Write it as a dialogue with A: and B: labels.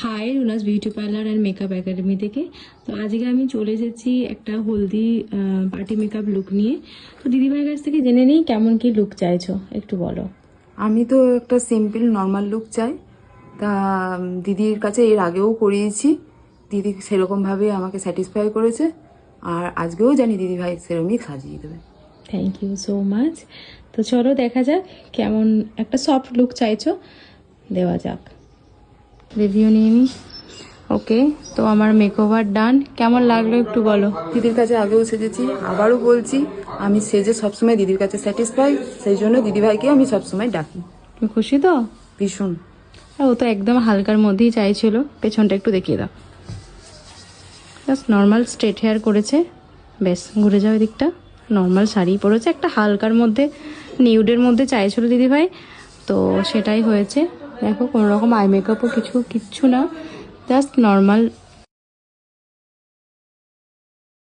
A: Hi Runa's beauty parlour and makeup academy থেকে। তো আজকে আমি চলে এসেছি একটা হলদি পার্টি মেকআপ লুক নিয়ে। তো দিদিভাইয়ের কাছ থেকে জেনে নিই কেমন কি লুক চাইছো? একটু বলো।
B: আমি তো একটা সিম্পল নর্মাল লুক চাই। তা দিদির কাছে এর আগেও করিয়েছি। দিদি সেরকমভাবে আমাকে স্যাটিসফাই করেছে। আর আজকেও জানি দিদি ভাই সেরকমই সাজিয়ে দেবে।
A: থ্যাংক ইউ সো মাচ তো চলো দেখা যাক কেমন একটা সফট লুক চাইছো। দেওয়া যাক। রিভিউ নিয়ে নিই ওকে তো আমার মেকওভার ডান কেমন লাগল একটু বলো।
B: দিদির কাছে আগেও সেজেছি আবারও বলছি আমি সেজে সবসময় দিদির কাছে স্যাটিসফাই সেই জন্য দিদিভাইকে আমি সবসময় ডাকি।
A: তুমি খুশি তো?
B: ভীষণ।
A: ও তো একদম হালকার মধ্যেই চাইছিল। পেছনটা একটু দেখিয়ে দাও। জাস্ট নর্মাল স্ট্রেট হেয়ার করেছে। বেশ ঘুরে যাও দিকটা নর্মাল শাড়ি পরেছে। একটা হালকার মধ্যে নিউডের মধ্যে চাইছিল দিদিভাই। তো সেটাই হয়েছে। দেখো কোনো রকম আই মেকআপও কিছু কিচ্ছু না জাস্ট নর্মাল